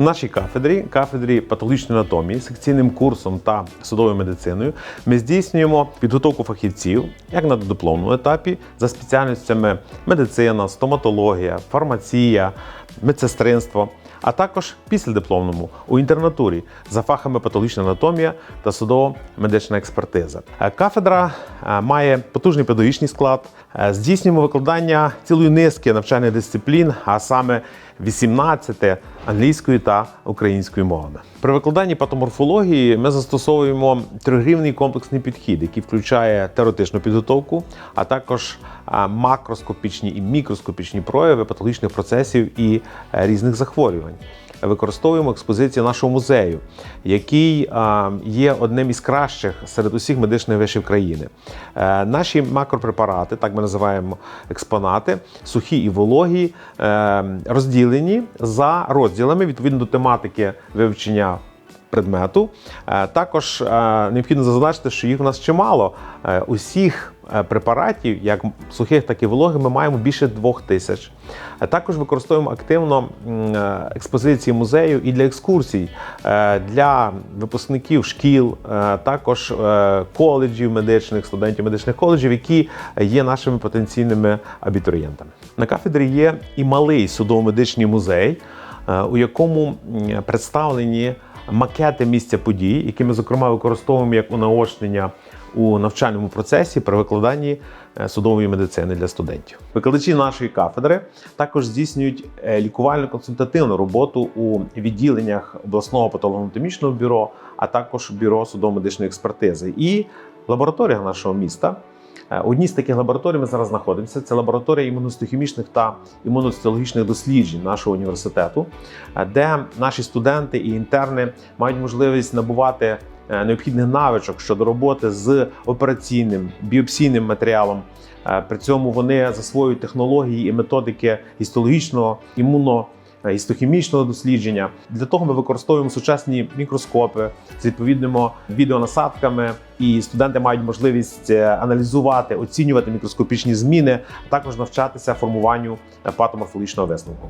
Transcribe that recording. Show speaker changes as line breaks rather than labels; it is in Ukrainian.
Нашій кафедрі, кафедрі патологічної анатомії, секційним курсом та судовою медициною, ми здійснюємо підготовку фахівців як на дипломному етапі за спеціальностями медицина, стоматологія, фармація, медсестринство. А також післядипломному у інтернатурі за фахами патологічна анатомія та судово-медична експертиза. Е, Кафедра е, має потужний педагогічний склад. Е, Здійснюємо викладання цілої низки навчальних дисциплін, а саме 18 англійською та українською мовами. При викладанні патоморфології ми застосовуємо тригрівний комплексний підхід, який включає теоретичну підготовку, а також макроскопічні і мікроскопічні прояви патологічних процесів і е, різних захворювань. Використовуємо експозиції нашого музею, який є одним із кращих серед усіх медичних вишів країни. Е, Наші макропрепарати, так ми називаємо експонати, сухі і вологі, е, розділені за розділами відповідно до тематики вивчення предмету. Також необхідно зазначити, що їх у нас чимало. Усіх препаратів, як сухих, так і вологих, ми маємо більше двох тисяч. Е, Також використовуємо активно е, експозиції музею і для екскурсій е, для випускників шкіл, е, також е, коледжів медичних, студентів медичних коледжів, які є нашими потенційними абітурієнтами. На кафедрі є і малий судово-медичний музей, е, у якому представлені макети місця подій, які ми зокрема використовуємо як унаочнення у навчальному процесі при викладанні е, судової медицини для студентів. Викладачі нашої кафедри також здійснюють е, лікувально-консультативну роботу у відділеннях обласного патологоанатомічного бюро, а також бюро судово-медичної експертизи і лабораторіях нашого міста. Е, Одній з таких лабораторій ми зараз знаходимося. Це лабораторія імуностохімічних та імуноцитологічних досліджень нашого університету, де наші студенти і інтерни мають можливість набувати необхідних навичок щодо роботи з операційним біопсійним матеріалом. Е, При цьому вони засвоюють технології і методики гістологічного імуно. е, дослідження для того ми використовуємо сучасні мікроскопи з відповідними відеонасадками, і студенти мають можливість е, аналізувати, оцінювати мікроскопічні зміни, а також навчатися формуванню е, патоморфологічного висновку.